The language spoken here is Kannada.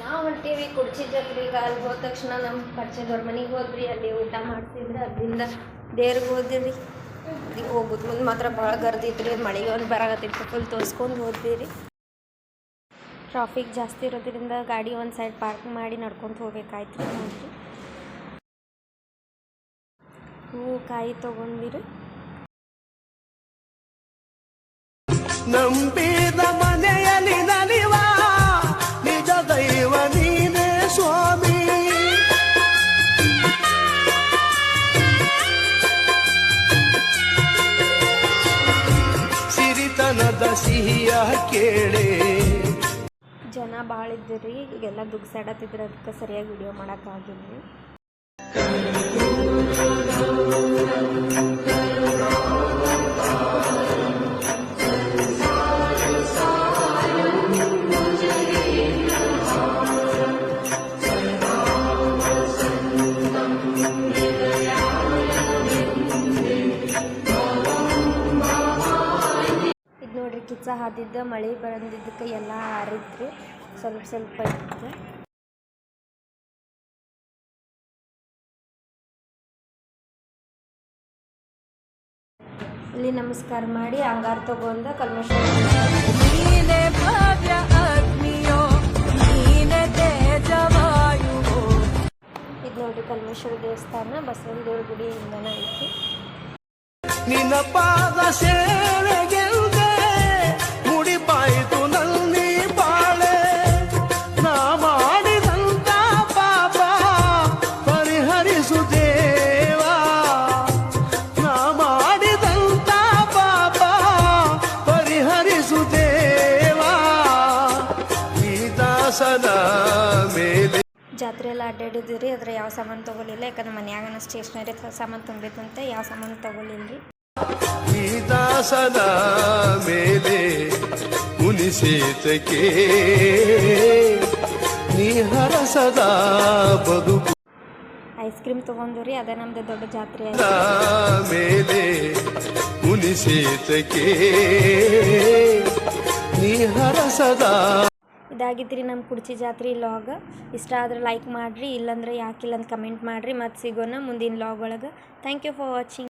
ನಾವು ಹೊಂಟೀವಿ ಕುಡ್ಚಿ ಜಾತ್ರೆಗೆ ಅಲ್ಲಿ ಹೋದ ತಕ್ಷಣ ನಮ್ಮ ಪರಿಚಯದವ್ರ ಮನೆಗೆ ಹೋದ್ರಿ ಅಲ್ಲಿ ಊಟ ಮಾಡ್ತಿದ್ರೆ ಅದರಿಂದ ದೇವ್ರಿಗೆ ಹೋದಿರಿ ಹೋಗೋದು ಮುಂದೆ ಮಾತ್ರ ಭಾಳ ಗರ್ದಿದ್ರಿ ಮಳೆಗೆ ಒಂದು ಬರಾಗತ್ತಿತ್ತು ಫುಲ್ ತೋರಿಸ್ಕೊಂಡು ಹೋದ್ವಿ ಟ್ರಾಫಿಕ್ ಜಾಸ್ತಿ ಇರೋದ್ರಿಂದ ಗಾಡಿ ಒಂದು ಸೈಡ್ ಪಾರ್ಕ್ ಮಾಡಿ ನಡ್ಕೊಂತ ಹೋಗ್ಬೇಕಾಯ್ತು ನೋಡ್ರಿ ಹೂ, ಕಾಯಿ ತೊಗೊಂಡಿರಿ ನಂಬಿದ ಸಿರಿತನದ ಸಿಹಿಯ ಕೇಳೆ. ಜನ ಭಾಳ ಈಗೆಲ್ಲ ದುಗ್ಸಾಡತ್ತಿದ್ರೆ ಅದಕ್ಕೆ ಸರಿಯಾಗಿ ವಿಡಿಯೋ ಮಾಡೋಕ್ಕಾಗಿಲ್ಲ. ಕಿಚ್ಚ ಹಾದಿದ್ದ ಮಳೆ ಬಂದಿದ್ದಕ್ಕೆ ಎಲ್ಲ ಹಾರಿದ್ರಿ ಸ್ವಲ್ಪ ಸ್ವಲ್ಪ ಇತ್ತು. ಇಲ್ಲಿ ನಮಸ್ಕಾರ ಮಾಡಿ ಅಂಗಾರ ತಗೊಂಡ ಕಲ್ಮಶ ಇದು ನೋಡ್ರಿ ಕಲ್ಮೇಶ್ವರ ದೇವಸ್ಥಾನ ಬಸವನ ದೇವ್ರ ಗುಡಿ ಪಾದ ಐತಿ ಮೇಲೆ. ಜಾತ್ರೆ ಎಲ್ಲ ಅಡ್ಡಾಡಿದ್ರಿ ಅದ್ರ ಯಾವ ಸಾಮಾನು ತಗೊಳ್ಳಿಲ್ಲ ಯಾಕಂದ್ರೆ ಮನ್ಯಾಗನ ಸ್ಟೇಷನರಿ ಸಾಮಾನು ತುಂಬಿತ್ತಂತೆ ಯಾವ ಸಾಮಾನು ತಗೊಳ್ಳಿಲ್ಲ ರೀ ಈ ದಾಸನ ಮೇಲೆ ಮುನಿಸೇತಕ್ಕೆ ನೀ ಹರಸದ ಬದುಕು. ಐಸ್ ಕ್ರೀಮ್ ತಗೊಂಡ್ರಿ ಅದೇ ನಮ್ದು ದೊಡ್ಡ ಜಾತ್ರೆ ಮೇಲೆ ಮುನಿಸೇತಕ್ಕೆ ನೀ ಹರಸದ ರೀ ನಮ್ಮ ಕುಡ್ಚಿ ಜಾತ್ರೆ ಲಾಗ್ ಇಷ್ಟ ಆದ್ರೆ ಲೈಕ್ ಮಾಡಿರಿ, ಇಲ್ಲಾಂದ್ರೆ ಯಾಕಿಲ್ಲ ಅಂತ ಕಮೆಂಟ್ ಮಾಡಿರಿ ಮತ್ತು ಸಿಗೋಣ ಮುಂದಿನ ಲಾಗ್ ಒಳಗೆ. Thank you for watching